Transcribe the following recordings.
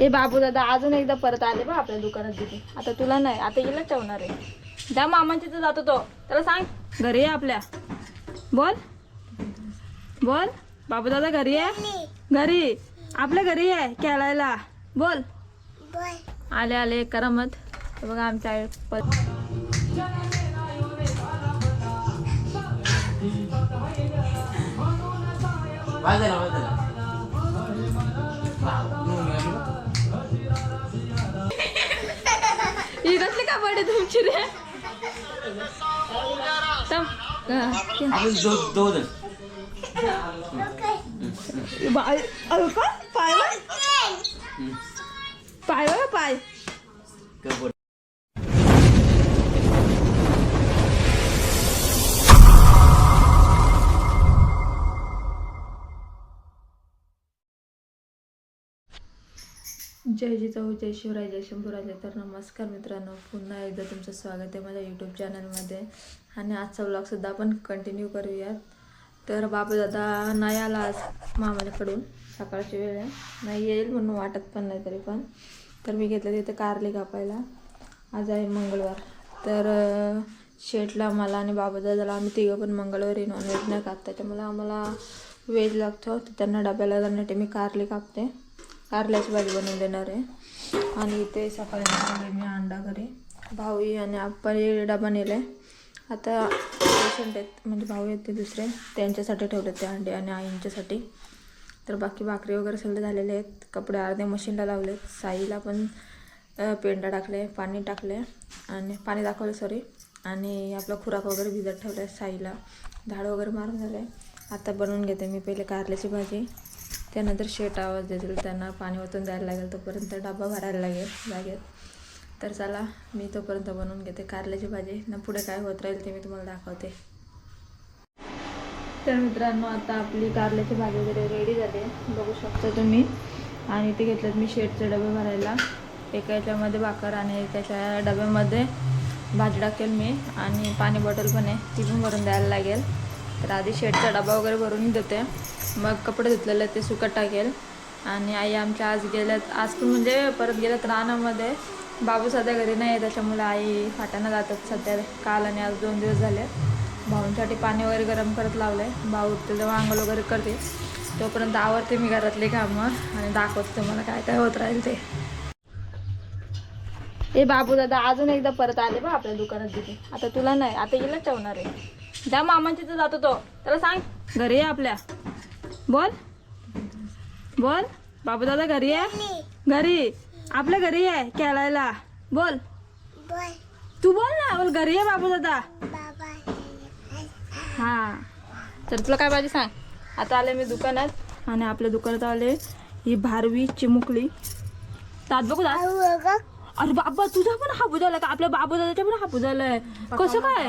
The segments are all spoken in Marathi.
ए बाबू दादा अजून एकदा परत आले बा आपल्या दुकानात तिथे. आता तुला नाही आता गेला ठेवणार आहे. त्या मामांच्या तिथं जातो तो. त्याला सांग घरी आहे आपल्या. बोल. बोल. बाबू दादा घरी आहे घरी. आपल्या घरी आहे खेळायला. बोल. आले आले करमत. हे बघा आमच्या आई प- पडे तुमची रे. पाय पाय जय जिजाऊ जय शिवराय जय शंभूराजे तर नमस्कार मित्रांनो. पुन्हा एकदा तुमचं स्वागत आहे माझ्या यूट्यूब चॅनलमध्ये आणि आजचा ब्लॉगसुद्धा आपण कंटिन्यू करूयात. तर बाबा दादा नाही आला आज मामाकडून सकाळची वेळ आहे. नाही येईल म्हणून वाटत पण नाही तरी पण. तर मी घेतलं तिथे कारली कापायला. आज आहे मंगळवार. तर शेटला शेठला मला आणि बाबा दादाला आम्ही तिघं पण मंगळवारी नॉनव्हेज नाही कापता त्याच्यामुळे आम्हाला व्हेज लागतो. तर त्यांना डब्याला जाण्यासाठी मी कारली कापते. कारल्याची भाजी बनवून देणार आहे. आणि इथे सकाळी मी अंडा घरी. भाऊही आणि आपण डबा आहे आता पेशंट आहेत म्हणजे भाऊ आहेत ते दुसरे. त्यांच्यासाठी ठेवले ते अंडे आणि आईंच्यासाठी. तर बाकी भाकरी वगैरे सगळे झालेले आहेत. कपडे अर्धे मशीनला लावले आहेत साईला पण पेंडा टाकले पाणी टाकले आणि पाणी दाखवलं सॉरी आणि आपला खुराक वगैरे भिजत ठेवलं आहे साईला. झाड वगैरे मारून झालं आता बनवून घेते मी पहिले कारल्याची भाजी. त्यानंतर शेट आवाज देतील त्यांना पाणी ओतून द्यायला लागेल तोपर्यंत डबा भरायला लागेल लागेल. तर चला मी तोपर्यंत बनवून घेते. कारल्याची भाजी ना पुढे काय होत राहील ते मी तुम्हाला दाखवते. तर मित्रांनो आता आपली कारल्याची भाजी वगैरे रेडी झाली बघू शकता तुम्ही. आणि ते घेतलेत मी शेटचे डबे भरायला. एका याच्यामध्ये भाकर आणि त्याच्या डब्यामध्ये भाजी टाकेल मी. आणि पाणी बॉटल पण आहे ती पण भरून द्यायला लागेल. तर आधी शेडचा डबा वगैरे भरून देते. मग कपडे धुतलेले ते सुकत टाकेल. आणि आई आमच्या आज गेल्यात आज पण म्हणजे परत गेल्यात रानामध्ये. बाबू सध्या घरी नाही आहे त्याच्यामुळे आई फाटानं जातात सध्या. काल आणि आज दोन दिवस झाले. भाऊंसाठी पाणी वगैरे गरम करत लावलं आहे भाऊ उठते तेव्हा आंघोळ वगैरे करते तोपर्यंत आवरते मी घरातले कामं आणि दाखवते तुम्हाला काय काय होत राहील ते. ए बाबू दादा अजून एकदा परत आले बा आपल्या दुकानात तिथे आता तुला नाही आता गेला ठेवणार आहे. त्या मामांच्या तिथं जातो तो. त्याला सांग घरी आहे आपल्या. बोल. बोल. बाबू दादा घरी आहे? घरी. आपल्या घरी आहे खेळायला. बोल. तू बोल ना बोल घरी आहे बाबू दादा हा. तर तुला काय पाहिजे सांग? आता आले मी दुकानात आणि आपल्या दुकानात आले ही भारवी चिमुकली. तात बघू तात अरे बाबा तुझा पण हापू झाला का आपल्या बाबू दादाचा पण हापू झालाय कसं काय?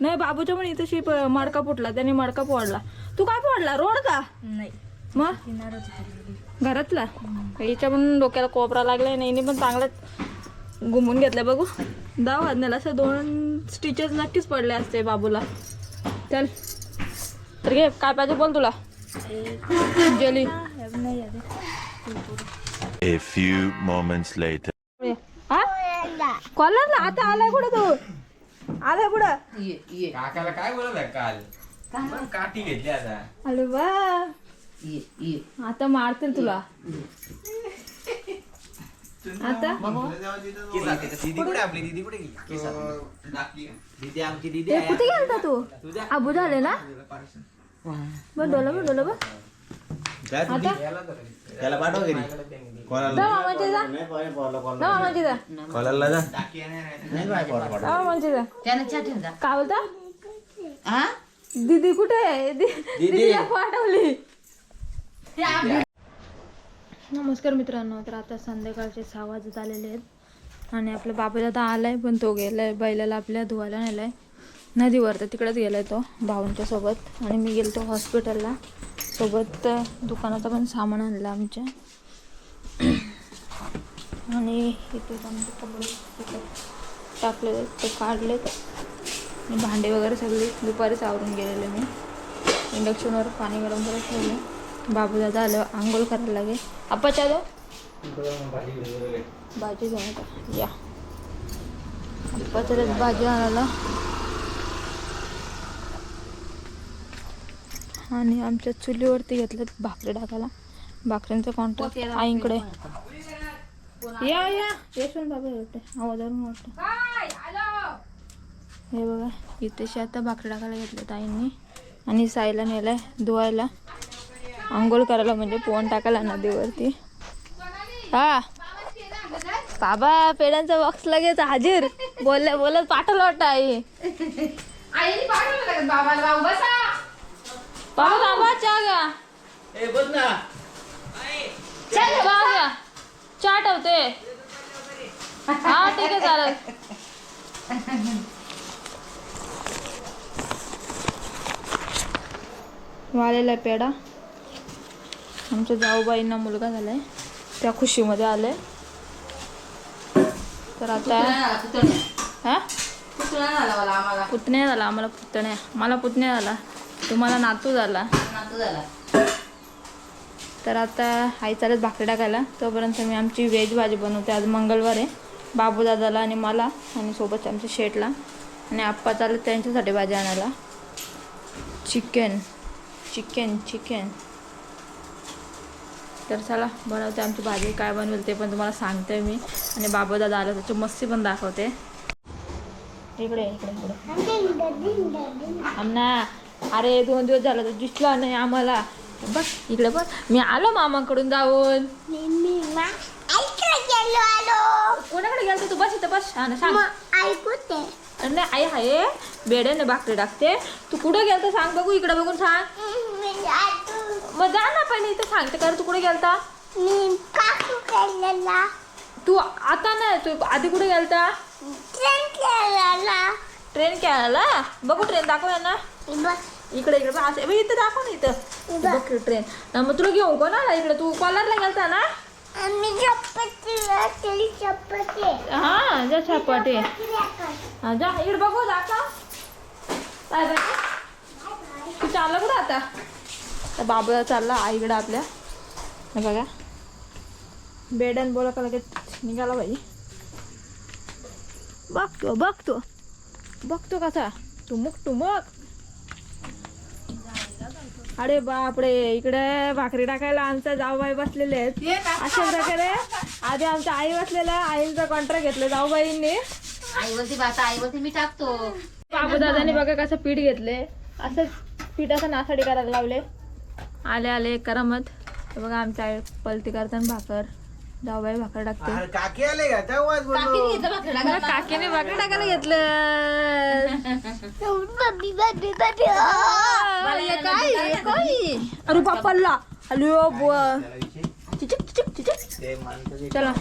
नाही बाबूच्या पण इथं प- मडका फुटला. त्याने मडका फोडला. तू काय फोडला? रोड का? नाही. मग? घरातला? हिच्या पण डोक्याला कोपरा लागलाय. नाही पण चांगलाच घुमून घेतलं. बघू. दाव वाजण्याला असं दोन स्टिचेस नक्कीच पडले असते बाबूला. चल. तर घे काय पाहिजे बोल तुला. Jelly. A few moments later. कॉलरला आता आलाय कुठं तू? आलाय कुठं? काकाला काय बोलत आहे काल? पण काठी घेतली आता. अरे वा. आता मारतील तुला. आता? दीदी कुठे आपली? दीदी कुठे गेली? केसात. दीदी आमची दीदी ए, कुठे गेलता तू? आबू झाले ना? बर डोलं बघ डोलं त्याला पाठव घरी. जा मामाची जा. जा मामाची जा. कॉलरला जा? जा मामाची जा. त्यानं चहा ठेवून जा. काय बोलता? हा दीदी कुठे आहे? दीदीला पाठवली. नमस्कार मित्रांनो तर आता संध्याकाळचे सहा वाजत आलेले आहेत. आणि आपला बाबा दादा आलाय पण तो गेलाय बैलाला आपल्या धुवायला नेलाय. नदीवर तर तिकडेच गेलाय तो भाऊंच्या सोबत. आणि मी गेलतो हॉस्पिटलला सोबत दुकानाचं पण सामान आणलं आमच्या. आणि इथे आमचे कपडे टाकले ते काढलेत. आणि भांडे वगैरे सगळे दुपारीच आवरून गेलेले मी. इंडक्शनवर पाणी गरम करत ठेवले. बाबू दादा आलं आंघोळ करायला लागेल. आप्पा चालो भाजी घेऊन येतो. या. पत्रात भाजी आणायला. आणि आमच्या चुलीवरती घेतलं भाकरी टाकायला. भाकरींचं कॉन्ट्रॅक्ट आईकडे. या या. यशवंत बाबा वाटते आवाजावरून वाटतं हे बघा इथे आता भाकरी टाकायला घेतलं आईंनी. आणि साईला नेलाय धुवायला. आंघोळ करायला म्हणजे पोहण टाकायला नदीवरती हा. बाबा पेड्यांचा बॉक्स लगेच हाजीर. बोल बोलत पाठवलं वाटतं आई. बाबा चहा घ्या ए बस ना. चहा घ्या चहा ठेवते हा ठीक आहे चालेल. वालेला आहे पेढा. आमच्या जाऊबाईंना मुलगा झालाय. त्या खुशीमध्ये आले तर आता हा? पुतण्या झाला आम्हाला पुतण्या. मला पुतण्या झाला. तुम्हाला नातू झाला. तर आता आई चालत भाकरी टाकायला. तोपर्यंत मी आमची व्हेज भाजी बनवते. आज मंगळवार आहे. बाबू दादाला आणि मला आणि सोबत आमच्या शेटला आणि आप्पा चालत त्यांच्यासाठी भाजी आणायला. Chicken chicken chicken. तर चला बनवते आमची भाजी. काय बनवेल ते पण तुम्हाला सांगते मी. आणि बाबू दादा आला त्याची मस्ती पण दाखवते. इकडे इकडे इकडे. आमना अरे दोन दिवस झाला तर दिसला नाही आम्हाला. बघ इकडे बघ मी आलो मामाकडून जाऊन. कोणाकडे गेलतो तू? बस इथं बस. हा ना सांग. अरे नाही आई हाय. बेड्याने भाकरी टाकते. तू कुठं गेलता सांग बघू इकडे बघून सांग. मग जा ना पहिले इथं सांगते कर तू कुठे गेलता? तू आता नाही तू आधी कुठे गेलता? ट्रेन खेळायला बघू ट्रेन दाखव ना इकडे इकडे बघ, असं. इथं दाखव ना इथं. बघ ट्रेन ना मग तुला घेऊन कोण आला इकडे? तू कॉलरला गेलता ना? हा जा छापाटे हा जा. इकडे बघू दाखव. काय तू चालला कुठं आता? बाबा चालला आईकडे आपल्या. बघा. बेडन बोला का लगेच. निघाला बाई. बघतो बघतो. बघतो कसा टुमुक टुमुक अरे बापरे इकडे भाकरी टाकायला आमचा जाऊबाई बसलेले आहेत अशा प्रकारे आधी आमच्या आई बसलेल्या आईचा कॉन्ट्रॅक्ट घेतलं जाऊबाईंनी बाता आई बोलते मी टाकतो बाबू दादाने बघा कसं पीठ घेतले असंच पिठाचं नासाडी करायला लावले आले आले करमत बघा आमच्या आई पलती करताना भाकर जाऊबाई भाकर टाकते. अरे काकी आले का? तेव्हाच बोललो. मला काकीने भाकर टाकायला घेतलं. काय? काय? अरे बाप्पाला हॅलो बुवा. त्याला विषय चिचिक चिचिक चिचिक. ते माणसाचे चला.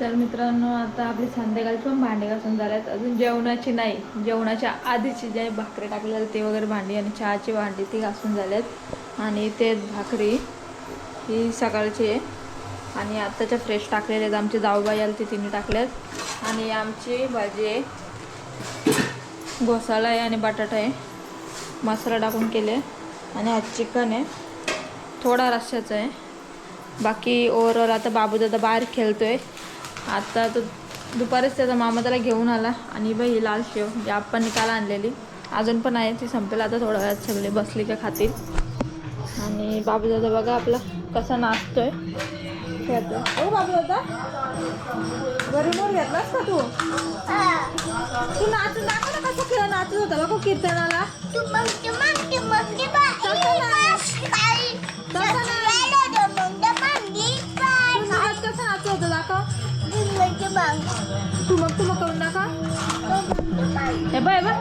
तर मित्रांनो आता आपली संध्याकाळची पण भांडे घासून झाल्यात अजून जेवणाची नाही. जेवणाच्या आधीची जे भाकरी टाकलेली ते वगैरे भांडी आणि चहाची भांडी ती घासून झाल्यात आणि ते भाकरी ही सकाळची आहे. आणि आत्ताच्या फ्रेश टाकलेले आहेत. आमची जाऊबाई आली ती तिने टाकल्यात आणि आमची भाजी आहे. घोसाळा आहे आणि बटाटा आहे. मसाला टाकून केले. आणि आज चिकन आहे. थोडा रश्याचं आहे. बाकी ओवरऑल आता बाबू दादा बाहेर आहे आता तो दुपारीच त्याचा मामा त्याला घेऊन आला. आणि बाई ही लाल शेव. जी आपण निकाल आणलेली. अजून पण आहे ती संपेल. आता थोड्या वेळात सगळे बसली का खातील. आणि बाबू दादा बघा आपला कसा नाचतोय. खेळतोय ओ बाबू घरी मोर घेतलास का तू? तू नाचून दाखव ना कसं खेळ नाचत होता बघ कीर्तनाला. तू नाच कसं नाचत होतं दाखव. तू मग तू मग करून दाखव. हे हे बघ.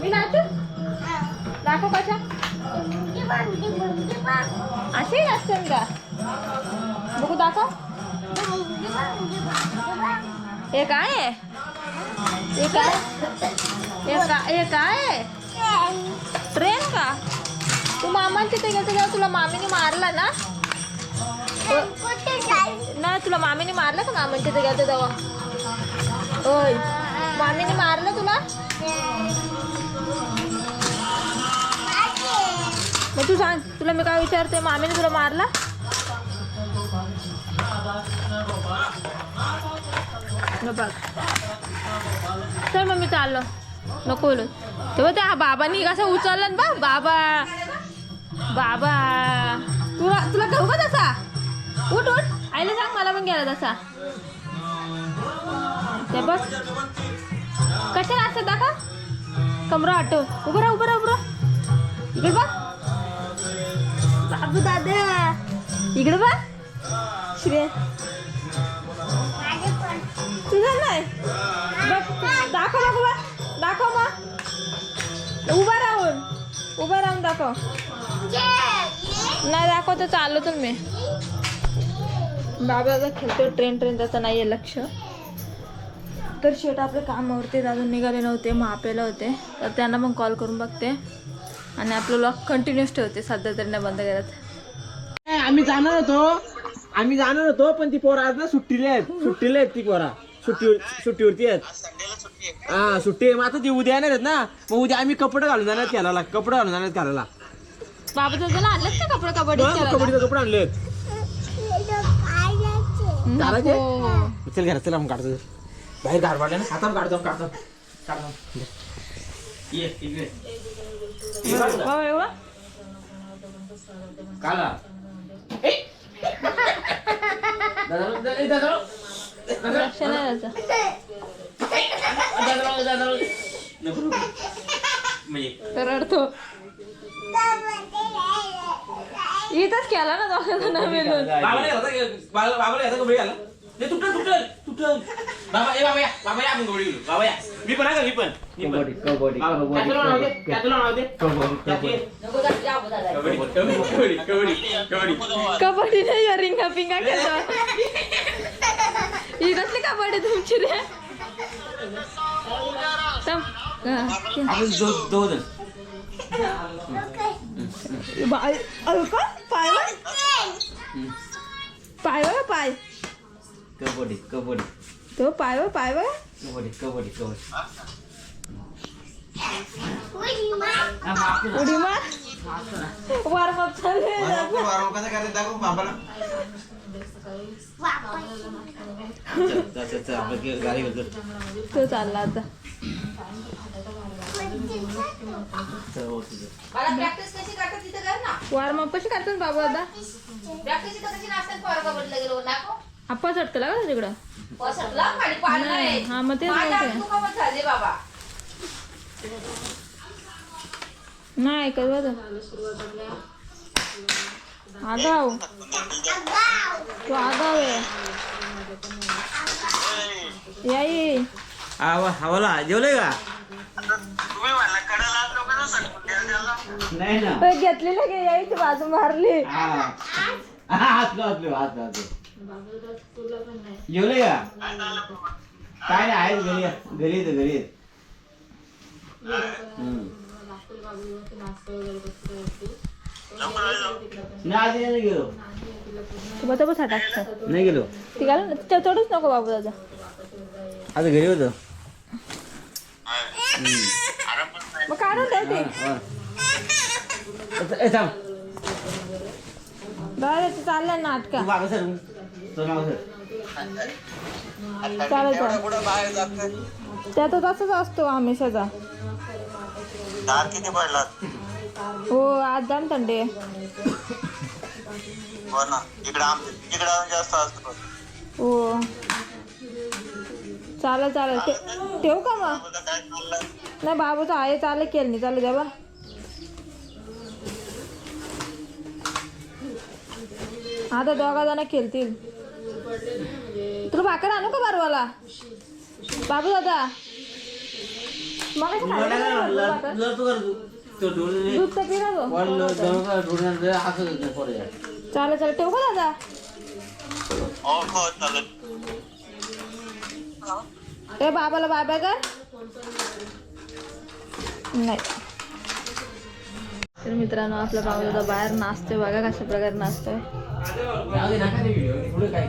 मी नाचू? दाखव कशा. असे नाचतात का बघू दाखव. हे काय? आहे हे काय? हे का- हे काय? आहे ट्रेन का? तू मामा तिथे गेलं तेव्हा तुला मामीने मारला ना? ना तुला मामीने मारलं का मामा तिथे गेलं तेव्हा? होय. मामीने मारलं तुला? मग तू सांग तुला मी काय विचारते? मामीने तुला मारला? बघ चल मग मी चाललो. नको बोलू. तेव्हा त्या बाबांनी कसं उचललं ना बा बाबा. बाबा. तुला तुला घेऊ का तसा उठ उठ. आईला सांग मला पण गेला तसा. ते बघ. कशाला असतात दाखा कमरा आटो उभं राहा उभं राहा उभं राहा. इकडे बघ. बाबू दादा. इकडे बा श्रेय तुझं नाही बघ दाखव दाखव बा. दाखव मग. उभा राहून. उभा राहून दाखव. नाही दाखव तर चाललो तुम्ही बाबा आता खेळतो ट्रेन ट्रेन त्याचं नाही आहे लक्ष. तर शेट आपले कामावरती अजून निघाले नव्हते मग आपल्याला होते. तर त्यांना मग कॉल करून बघते. आणि आपलं लॉक कंटिन्यूस ठेवते सध्या तरी बंद करत. आम्ही जाणार होतो. आम्ही जाणार होतो पण ती पोरं आज ना सुट्टीला आहेत. सुट्टीला आहेत ती पोरा. सुट्टी सुट्टीवरती आहेत. हा सुट्टी आहे. मग आता ती उद्या येणार आहेत ना. मग उद्या आम्ही कपडे घालून जाणार घालायला. कपडे घालून जाणार घालायला. बाबा तुझं आणलंच ना कपडे कबड्डी मग कबड्डीचे कपडे आणले आहेत? चल घरात चल आपण काढतो. बाहेर गाड पाडल्या ना. हातात काढतो काढतो. काढतो. ये इकडे ये काढ. काढा ए. दादा, दादा, ए, दादा, लक्ष नाही त्याचं रडतो इथंच केला ना दोघांना मिळून कबड्डी ते तुटल तुटल तुटल बाबा ए बाबा या बाबा या आपण कबड्डी खेळू. बाबा या मी पण आहे का मी पण मी पण. बाबा, त्यातलं नाव दे, त्यातलं नाव दे. त्यात ये. कबड्डी कबड्डी कबड्डी कबड्डी कबड्डी नाही या रिंगा पिंगा खेळतो ही कसली कबड्डी तुमची रे थांब. हा, आपण दो- दोघं जण. बाय पाय. पाय पाय कबड्डी कबड्डी. तो पाय बघ पाय बघ कबड्डी कबड्डी कबड्डी. उडी मार. वॉर्मअप चालू चल, चल, चल, चल, आपण गे- गाडी घेतो तो चालला आता. चल, हो, तुझं. मला प्रॅक्टिस कशी करतात तिथं कर ना. वॉर्मअप कशी करतात बाबा आता? आप्पा चढतं का पसरला नाही, आहे हा, मग तेच माझ्या बोलते. तू कमत झाले बाबा? नाही ऐकत बघ आगाव. तो आगाव आहे. याई. आवा हवाला जेवलंय का? नाही ना. पण घेतली ना गे याईची बाजू मारली. हा. हा, हसलो हसलो हसलो हसलो जेवलंय का काय नाही आहेत घरी. घरी येतं घरी येत. नाही आज नाही गेलो. बघ बघ टाकतात नाही गेलो. ती घालून ना तिच्या चढूच नको बाबू दादा. आता घरी होतो. मग काढून द्या ती. ए थांब. दादा ते चाललंय नाटका तू तू मागं सर. चालेल चालेल. त्यात तसंच असतो किती पडलात? हो आज जाम थंडी हो ना. इकडे आमच्या इकडे अजून जास्त असतो. हो. चालेल चालेल. ठेवू का मग? नाही बाबूचं आहे चालेल केलं नाही चालेल द्या आता दोघा जण खेळतील. तुला भाकर आणू का बारवाला? बाबू दादा. दूध तर पिरा पोरं. चालेल चालेल. ठेवू का दादा? हो हो ए बाबाला बाय बाय कर. नाही. तर मित्रांनो आपला बाबा दादा बाहेर नाचतोय बघा कशा प्रकारे नाचतोय. जाऊ दे, नका ते video. पुढे काय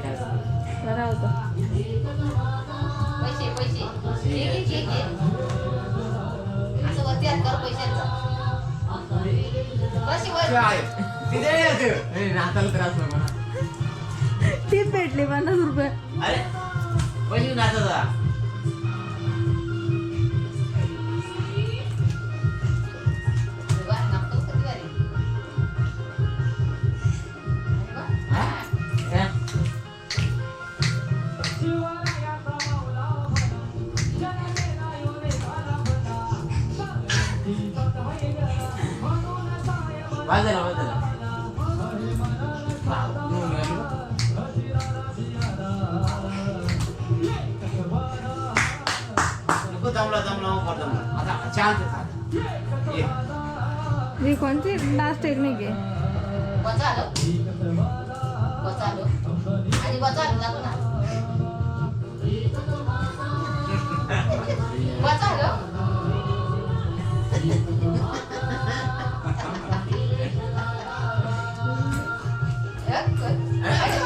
ही कोणती? डान्स टेक्निक आहे. वचा आलो वचा आलो आणि वचा आलो दाखव